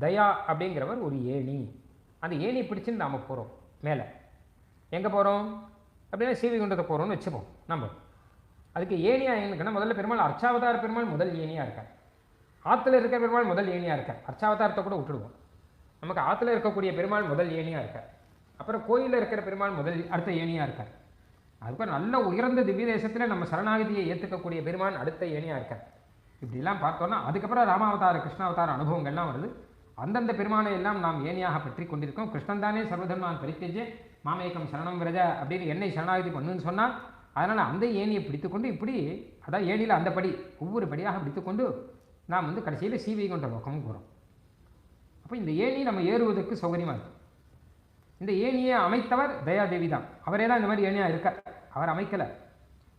தயா அப்படிங்கிறவர் ஒரு ஏணி. அந்த ஏணி பிடிச்சுன்னு நாம் போகிறோம் மேலே. எங்கே போகிறோம் அப்படின்னா சீவிகுண்டத்தை போகிறோம்னு வச்சுப்போம். நம்ம. அதுக்கு ஏணியாக எங்களுக்குன்னா முதல்ல பெருமாள் அர்ச்சாவதார பெருமாள் முதல் ஏணியாக இருக்கார். ஆற்றுல இருக்கிற பெருமாள் முதல் ஏணியாக இருக்கார். அர்ச்சாவதாரத்தை கூட விட்டுடுவோம். நமக்கு ஆற்றுல இருக்கக்கூடிய பெருமாள் முதல் ஏணியாக இருக்கார். அப்புறம் கோயிலில் இருக்கிற பெருமாள் முதல் அடுத்த ஏணியாக இருக்கார். அதுக்கப்புறம் நல்ல உயர்ந்த திவ்ய தேசத்தில் நம்ம சரணாகதியை ஏற்றுக்கக்கூடிய பெருமான் அடுத்த ஏணியாக இருக்கார். இப்படிலாம் பார்த்தோன்னா அதுக்கப்புறம் ராமாவதார கிருஷ்ணாவதார அனுபவங்கள்லாம் வருது. அந்தந்த பெருமானை எல்லாம் நாம் ஏணியாக பற்றி கொண்டிருக்கோம் கிருஷ்ணன் தானே சர்வதர்மான் பரித்தேஜே மாமேக்கம் சரணம் விரஜ அப்படின்னு என்னை சரணாகதி பண்ணுன்னு சொன்னால் அதனால் அந்த ஏணியை பிடித்துக்கொண்டு இப்படி அதான் ஏணியில் அந்த படி ஒவ்வொரு படியாக பிடித்துக்கொண்டு நாம் வந்து கடைசியில் சீவை கொண்ட லோகமும் போகிறோம் அப்போ இந்த ஏணி நம்ம ஏறுவதற்கு சௌகரியமாக இருக்கும். இந்த ஏணியை அமைத்தவர் தயாதேவி தான். அவரே தான் இந்த மாதிரி ஏணியாக இருக்கார். அவர் அமைக்கலை.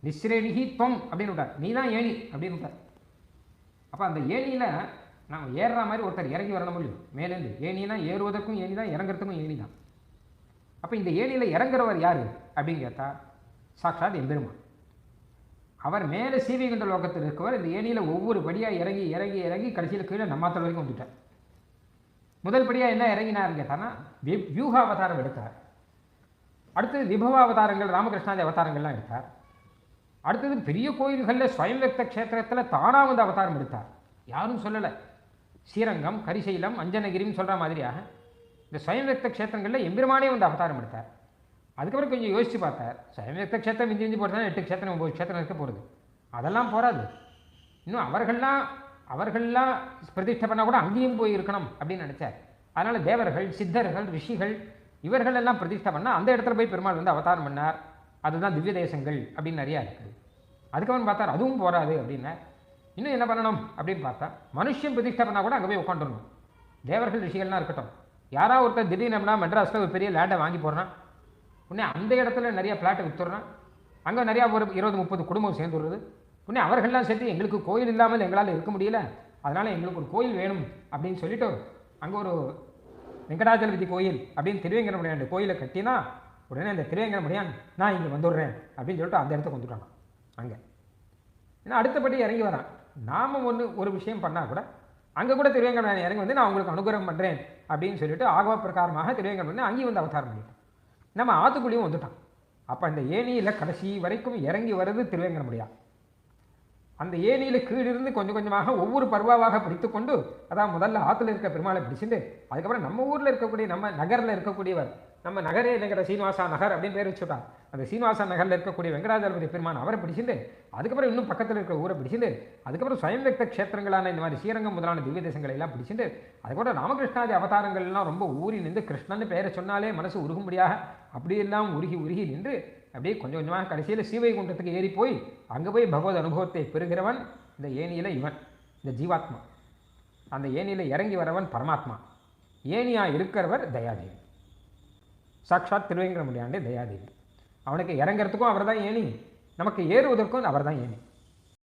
நிஸ்ரேணிகி துவம் அப்படின்னு விட்டார். நீ தான் ஏணி அப்படின்னு விட்டார். அப்போ அந்த ஏணியில் நாங்கள் ஏறுற மாதிரி ஒருத்தர் இறங்கி வரணும் முடியும். மேலேருந்து ஏணினா ஏறுவதற்கும் ஏணி தான் இறங்குறதுக்கும் ஏணி தான். அப்போ இந்த ஏணியில் இறங்குறவர் யார் அப்படின்னு கேட்டா சாட்சாத் எம்பெருமான். அவர் மேலே சீவிகண்ட லோகத்தில் இருக்கவர் இந்த ஏணியில் ஒவ்வொரு படியாக இறங்கி இறங்கி இறங்கி கடைசியில் கீழே நம்மாத்தல் வரைக்கும் வந்துட்டார். முதல் படியாக என்ன இறங்கினார்னு கேட்டான்னா வி- வியூக அவதாரம் எடுத்தார். அடுத்தது விபவாவதாரங்கள் ராமகிருஷ்ணாதி அவதாரங்கள்லாம் எடுத்தார். அடுத்தது பெரிய கோயில்களில் ஸ்வயம் வியக்த க்ஷேத்திரத்தில் தானாக வந்து அவதாரம் எடுத்தார். யாரும் சொல்லலை. ஸ்ரீரங்கம் கரிசைலம் அஞ்சனகிரின்னு சொல்கிற மாதிரியாக இந்த ஸ்வயம் க்ஷேத்திரங்களில் எம்பெருமானே வந்து அவதாரம் எடுத்தார். அதுக்கப்புறம் கொஞ்சம் யோசித்து பார்த்தார். ஸ்வயம் க்ஷேத்திரம் இஞ்சி இஞ்சி போட்டு எட்டு க்ஷேத்திரம் ஒம்பது க்ஷேத்திரம் இருக்க போகிறது அதெல்லாம் போகாது இன்னும் அவர்கள்லாம் அவர்கள்லாம் பிரதிஷ்டை பண்ணால் கூட அங்கேயும் போய் இருக்கணும் அப்படின்னு நினச்சார். அதனால் தேவர்கள் சித்தர்கள் ரிஷிகள் இவர்கள் எல்லாம் பிரதிஷ்டை பண்ணால் அந்த இடத்துல போய் பெருமாள் வந்து அவதாரம் பண்ணார். அதுதான் திவ்ய தேசங்கள் அப்படின்னு நிறையா இருக்குது. அதுக்கப்புறம் பார்த்தார் அதுவும் போராது அப்படின்னார். இன்னும் என்ன பண்ணணும் அப்படின்னு பார்த்தா மனுஷன் பிரதிஷ்டை பண்ணால் கூட அங்கே போய் உட்காந்துடணும். தேவர்கள் ரிஷிகள்லாம் இருக்கட்டும். யாராவது ஒருத்தர் திடீர்னு அப்படின்னா மெட்ராஸில் ஒரு பெரிய லேண்டை வாங்கி போடுறான் உடனே அந்த இடத்துல நிறைய ஃப்ளாட்டை விற்றுறான் அங்கே நிறையா ஒரு இருபது முப்பது குடும்பம் சேர்ந்து வருது உடனே அவர்கள்லாம் சேர்த்து எங்களுக்கு கோயில் இல்லாமல் எங்களால் இருக்க முடியல அதனால் எங்களுக்கு ஒரு கோயில் வேணும் அப்படின்னு சொல்லிட்டு அங்கே ஒரு வெங்கடாஜலபதி கோயில் அப்படின்னு திருவேங்கரமுடியான் கோயிலை கட்டினா உடனே அந்த திருவேங்கரமுடியான் நான் இங்கே வந்துடுறேன் அப்படின்னு சொல்லிட்டு அந்த இடத்துக்கு வந்துட்டாங்க அங்கே. ஏன்னா அடுத்தபடி இறங்கி வரான். நாம் ஒன்று ஒரு விஷயம் பண்ணால் கூட அங்கே கூட திருவேங்கடம் இறங்கி வந்து நான் உங்களுக்கு அனுகிரகம் பண்ணுறேன் அப்படின்னு சொல்லிட்டு ஆகவ பிரகாரமாக திருவேங்கடம் வந்து அங்கேயும் வந்து அவதாரம் பண்ணிட்டான் நம்ம ஆத்துக்குள்ளேயும் வந்துட்டான். அப்போ அந்த ஏணியில் கடைசி வரைக்கும் இறங்கி வர்றது திருவேங்கடமுடியா அந்த ஏணியில் கீழிருந்து கொஞ்சம் கொஞ்சமாக ஒவ்வொரு பருவாவாக பிடித்துக்கொண்டு அதான் முதல்ல ஆற்றுல இருக்க பெருமாளை பிடிச்சிட்டு அதுக்கப்புறம் நம்ம ஊரில் இருக்கக்கூடிய நம்ம நகரில் இருக்கக்கூடியவர் நம்ம நகரே இல்லைங்கிற சீனிவாசா நகர் அப்படின்னு பேர் வச்சுட்டான். அந்த சீனிவாசா நகரில் இருக்கக்கூடிய வெங்கடாஜலபதி பெருமான் அவரை பிடிச்சிருந்து அதுக்கப்புறம் இன்னும் பக்கத்தில் இருக்கிற ஊரை பிடிச்சிருந்து அதுக்கப்புறம் சுயம் வியக்த க்ஷேத்திரங்களான இந்த மாதிரி ஸ்ரீரங்கம் முதலான திவ்ய தேசங்களை எல்லாம் பிடிச்சிட்டு அதுக்கப்புறம் ராமகிருஷ்ணாதி அவதாரங்கள்லாம் ரொம்ப ஊறி நின்று கிருஷ்ணன் பெயரை சொன்னாலே மனசு உருகும்படியாக அப்படியெல்லாம் உருகி உருகி நின்று அப்படியே கொஞ்சம் கொஞ்சமாக கடைசியில் சீவைகுண்டத்துக்கு ஏறி போய் அங்கே போய் பகவத் அனுபவத்தை பெறுகிறவன் இந்த ஏணியில் இவன் இந்த ஜீவாத்மா. அந்த ஏணியில் இறங்கி வரவன் பரமாத்மா. ஏனியாக இருக்கிறவர் தயாதேவி. சாக்ஷாத் திருவேங்கட முடியாண்டே தயாதேவி அவனுக்கு இறங்குறதுக்கும் அவர் தான் ஏணி. நமக்கு ஏறுவதற்கும் அவர் தான் ஏணி.